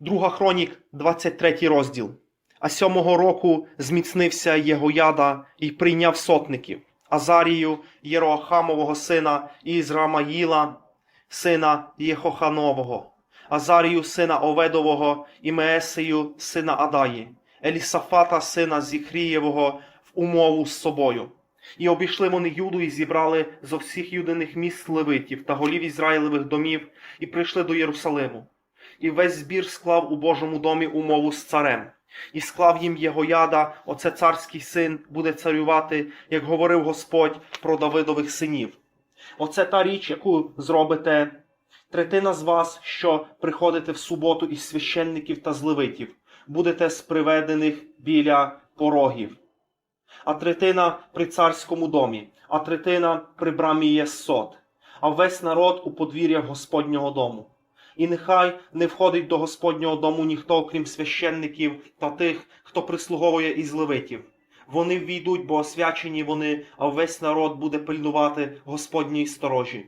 Друга хронік, 23 розділ. А сьомого року зміцнився Єгояда і прийняв сотників Азарію, Єроахамового сина, Ізрамаїла, сина Єхоханового, Азарію, сина Оведового, і Меесею, сина Адаї, Елісафата, сина Зіхрієвого, в умову з собою. І обійшли вони Юду і зібрали зо всіх юдиних міст левитів та голів Ізраїлевих домів, і прийшли до Єрусалиму. І весь збір склав у Божому домі умову з царем. І склав їм Єгояда, оце царський син, буде царювати, як говорив Господь про Давидових синів. Оце та річ, яку зробите третина з вас, що приходите в суботу із священників та з левитів, будете з приведених біля порогів. А третина при царському домі, а третина при брамі Єссот, а весь народ у подвір'ях Господнього дому. І нехай не входить до Господнього дому ніхто, окрім священників та тих, хто прислуговує із левитів. Вони ввійдуть, бо освячені вони, а весь народ буде пильнувати Господньої сторожі.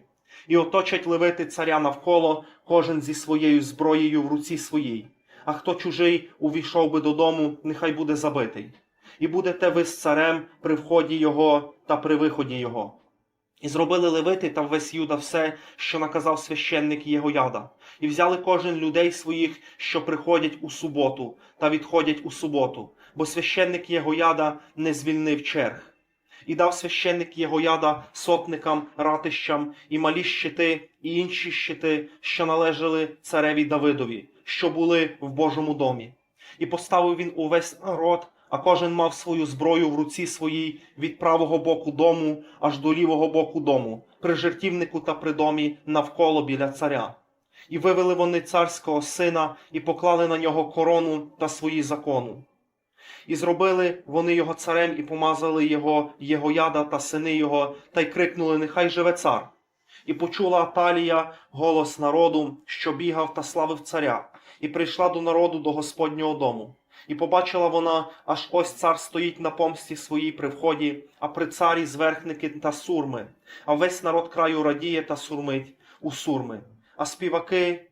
І оточать левити царя навколо, кожен зі своєю зброєю в руці своїй. А хто чужий увійшов би додому, нехай буде забитий. І будете ви з царем при вході його та при виході його. І зробили левити та весь Юда все, що наказав священник Єгояда, і взяли кожен людей своїх, що приходять у суботу та відходять у суботу, бо священник Єгояда не звільнив черг. І дав священник Єгояда сотникам, ратищам і малі щити, і інші щити, що належали цареві Давидові, що були в Божому домі. І поставив він увесь народ, а кожен мав свою зброю в руці своїй від правого боку дому аж до лівого боку дому, при жертівнику та при домі навколо біля царя. І вивели вони царського сина і поклали на нього корону та свої закону. І зробили вони його царем і помазали його Єгояда та сини його, та й крикнули: Нехай живе цар. І почула Аталія голос народу, що бігав та славив царя, і прийшла до народу до Господнього дому. І побачила вона, аж ось цар стоїть на помсті своїй при вході, а при царі зверхники та сурми, а весь народ краю радіє та сурмить у сурми, а співаки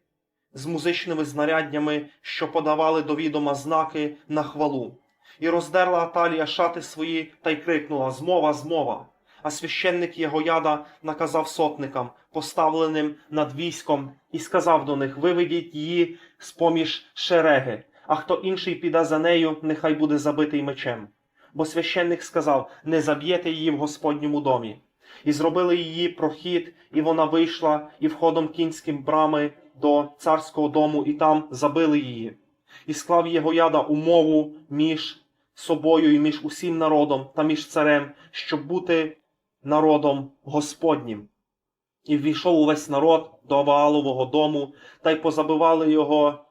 з музичними знаряднями, що подавали до відома знаки на хвалу. І роздерла Аталія шати свої та й крикнула Змова, змова. А священник Єгояда наказав сотникам, поставленим над військом, і сказав до них: Виведіть її з поміж шереги, а хто інший піде за нею, нехай буде забитий мечем. Бо священник сказав: Не заб'єте її в Господньому домі. І зробили її прохід, і вона вийшла, і входом кінським брами до царського дому, і там забили її. І склав Єгояда умову між собою і між усім народом та між царем, щоб бути народом Господнім. І ввійшов увесь народ до Ваалового дому, та й позабивали його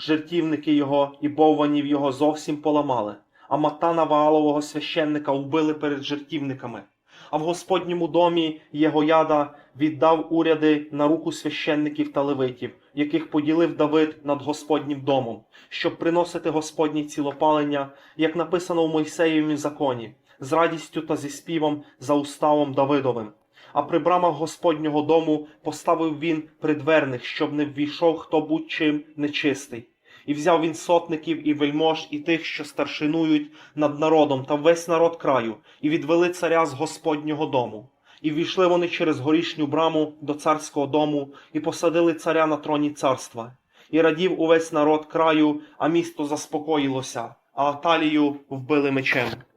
жертівники його і бовванів його зовсім поламали, а матана Ваалового священника вбили перед жертівниками. А в Господньому домі Єгояда віддав уряди на руку священників та левитів, яких поділив Давид над Господнім домом, щоб приносити Господні цілопалення, як написано в Мойсеєвім законі, з радістю та зі співом за уставом Давидовим. А при брамах Господнього дому поставив він придверних, щоб не ввійшов хто будь-чим нечистий. І взяв він сотників і вельмож, і тих, що старшинують над народом, та весь народ краю, і відвели царя з Господнього дому. І ввійшли вони через горішню браму до царського дому, і посадили царя на троні царства. І радів увесь народ краю, а місто заспокоїлося, а Аталію вбили мечем.